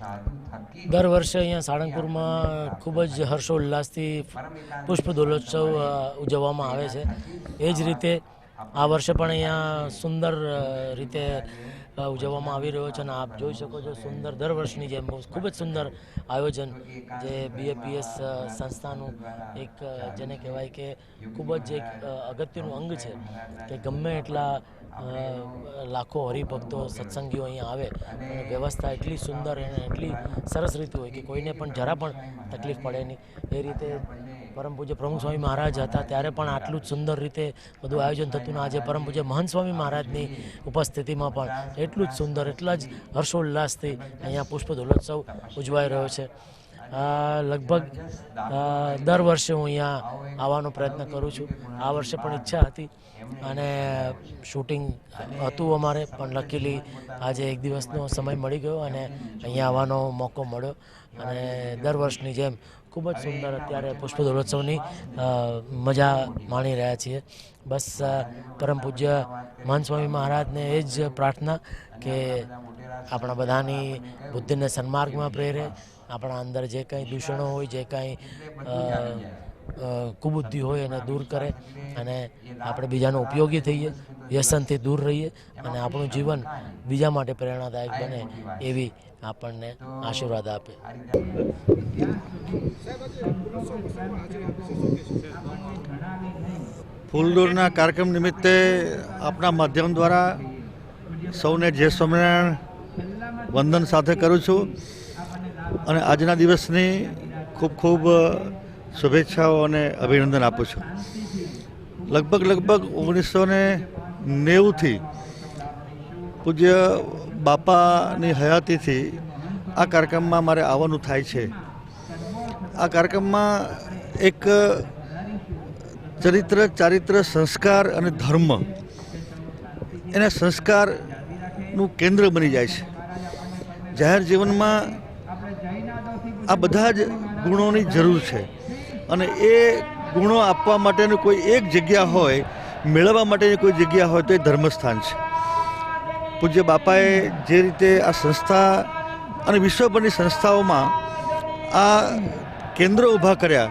દર વર્ષે અહીંયા સાળંગપુરમાં ખૂબ જ હર્ષોલ્લાસથી પુષ્પ દોલોત્સવ ઉજવવામાં આવે છે. એ જ રીતે આ વર્ષે પણ અહીંયા સુંદર રીતે ઉજવવામાં આવી રહ્યો છે અને આપ જોઈ શકો છો સુંદર દર વર્ષની જેમ ખૂબ જ સુંદર આયોજન જે બીએપીએસ સંસ્થાનું એક જેને કહેવાય કે ખૂબ જ એક અગત્યનું અંગ છે કે ગમે એટલા લાખો હરિભક્તો, સત્સંગીઓ અહીંયા આવે અને વ્યવસ્થા એટલી સુંદર અને એટલી સરસ રીતે હોય કે કોઈને પણ જરા પણ તકલીફ પડે નહીં. એ રીતે પરમ પૂજ્ય પ્રમુખ સ્વામી મહારાજ હતા. ત્યારે પણ આટલું જ સુંદર રીતે બધું આયોજન થતું ને આજે પરમ પૂજ્ય મહંત સ્વામી મહારાજની ઉપસ્થિતિમાં પણ એટલું જ સુંદર, એટલા જ હર્ષોલ્લાસથી અહીંયા પુષ્પ ધોલોત્સવ ઉજવાઈ રહ્યો છે. લગભગ દર વર્ષે હું અહીંયા આવવાનો પ્રયત્ન કરું છું. આ વર્ષે પણ ઈચ્છા હતી અને શૂટિંગ હતું અમારે, પણ લકીલી આજે એક દિવસનો સમય મળી ગયો અને અહીંયા આવવાનો મોકો મળ્યો. અને દર વર્ષની જેમ ખૂબ જ સુંદર અત્યારે પુષ્પ દોલોત્સવની મજા માણી રહ્યા છીએ. બસ પરમ પૂજ્ય મહંત સ્વામી મહારાજને એ જ પ્રાર્થના કે આપણા બધાની બુદ્ધિને સન્માર્ગમાં પ્રેરે આપણા અંદર જે કંઈ દૂષણો હોય જે કંઈ કુબુદ્ધિ હોય એને દૂર કરે અને આપણે બીજાનો ઉપયોગી થઈએ વ્યસનથી દૂર રહીએ અને આપણું જીવન બીજા માટે પ્રેરણાદાયક બને એવી આપણને આશીર્વાદ આપે. ફૂલદોરના કાર્યક્રમ નિમિત્તે આપના માધ્યમ દ્વારા સૌને જય સ્વામિનારાયણ વંદન સાથે કરું છું. અને આજના દિવસની ખૂબ ખૂબ શુભેચ્છાઓ અને અભિનંદન આપું છું. લગભગ લગભગ ઓગણીસો ને નેવુંથી પૂજ્ય બાપાની હયાતીથી આ કાર્યક્રમમાં મારે આવવાનું થાય છે. આ કાર્યક્રમમાં એક ચરિત્ર, ચારિત્ર, સંસ્કાર અને ધર્મ એના સંસ્કારનું કેન્દ્ર બની જાય છે. જાહેર જીવનમાં આ બધા જ ગુણોની જરૂર છે અને એ ગુણો આપવા માટેની કોઈ એક જગ્યા હોય, મેળવવા માટેની કોઈ જગ્યા હોય તો એ ધર્મસ્થાન છે. પૂજ્ય બાપાએ જે રીતે આ સંસ્થા અને વિશ્વભરની સંસ્થાઓમાં આ કેન્દ્ર ઊભા કર્યા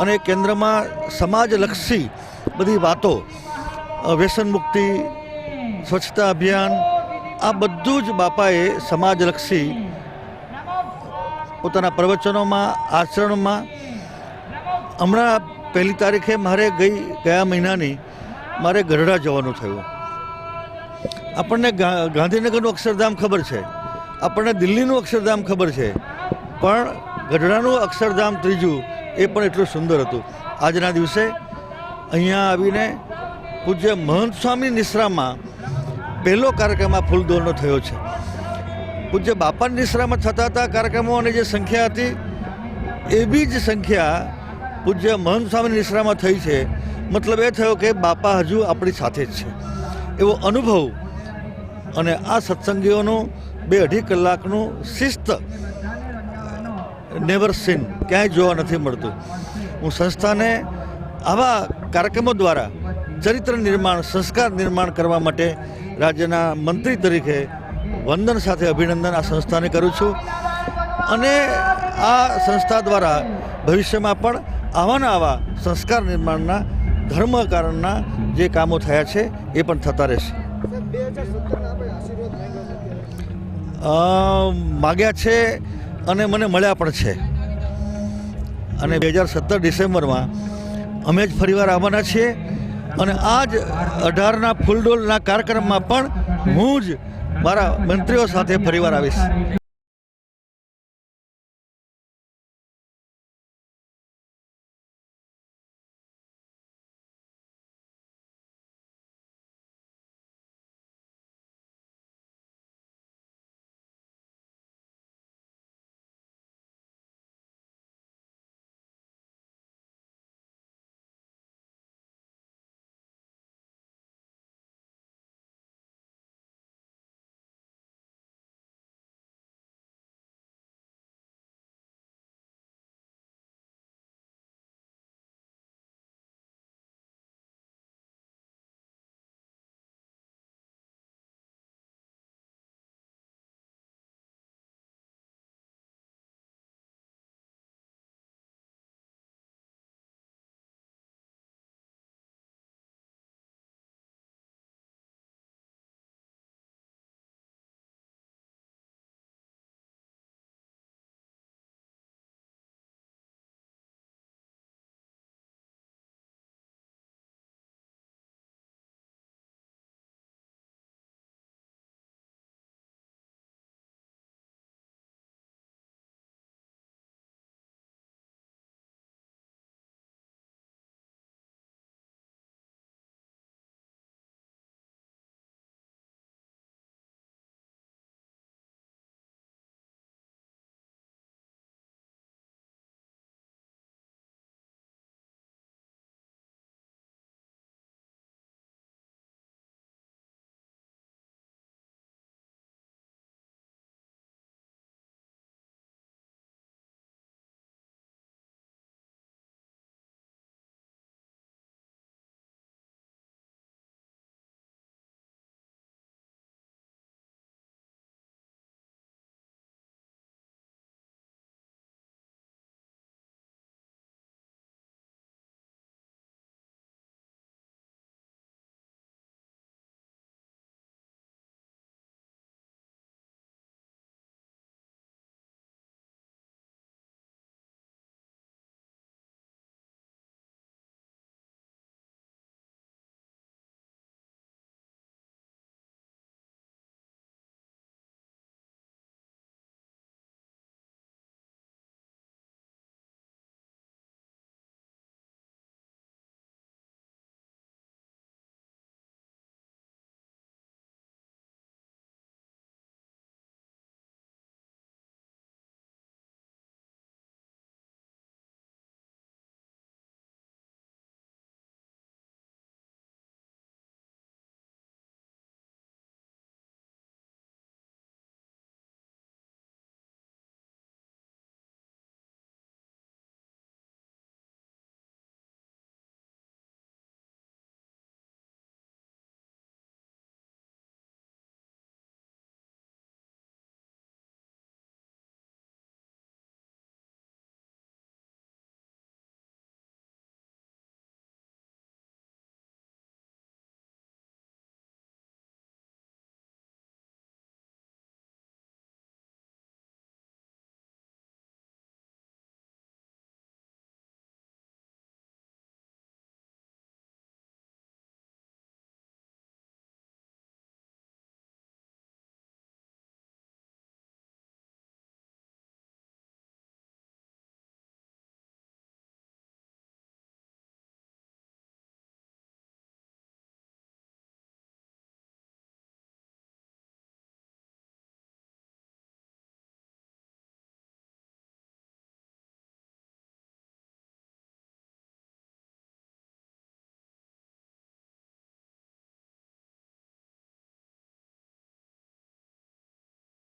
અને કેન્દ્રમાં સમાજલક્ષી બધી વાતો વ્યસન મુક્તિ, સ્વચ્છતા અભિયાન, આ બધું જ બાપાએ સમાજલક્ષી પોતાના પ્રવચનોમાં, આચરણમાં. હમણાં પહેલી તારીખે મારે ગઈ, ગયા મહિનાની મારે ગઢડા જવાનું થયું. આપણને ગાંધીનગરનું અક્ષરધામ ખબર છે. આપણને દિલ્હીનું અક્ષરધામ ખબર છે. પણ ગઢડાનું અક્ષરધામ ત્રીજું એ પણ એટલું સુંદર હતું. આજના દિવસે અહીંયા આવીને પૂજ્ય મહંત સ્વામી નિશ્રામાં પહેલો કાર્યક્રમ આ ફૂલદોરનો થયો છે. પૂજ્ય બાપા નિશ્રામાં થતા હતા કાર્યક્રમોની જે સંખ્યા હતી એવી જ સંખ્યા પૂજ્ય મહંત સ્વામી નિશ્રામાં થઈ છે. મતલબ એ થયો કે બાપા હજુ આપણી સાથે જ છે. એવો અનુભવ અને આ સત્સંગીઓનું બે અઢી કલાકનું શિસ્ત નેવર સીન ક્યાંય જોવા નથી મળતું. હું સંસ્થાને આવા કાર્યક્રમો દ્વારા ચરિત્ર નિર્માણ, સંસ્કાર નિર્માણ કરવા માટે રાજ્યના મંત્રી તરીકે વંદન સાથે અભિનંદન આ સંસ્થાને કરું છું. અને આ સંસ્થા દ્વારા ભવિષ્યમાં પણ આવાના આવા સંસ્કાર નિર્માણના ધર્મકારણના જે કામો થયા છે, એ પણ થતા રહેશે. માગ્યા છે અને મને મળ્યા પણ છે. અને બે હજાર સત્તર ડિસેમ્બરમાં અમે જ ફરીવાર આવવાના છીએ અને આ જ અઢારના ફૂલડોલના કાર્યક્રમમાં પણ હું જ મારા મંત્રીઓ સાથે ફરીવાર આવીશ.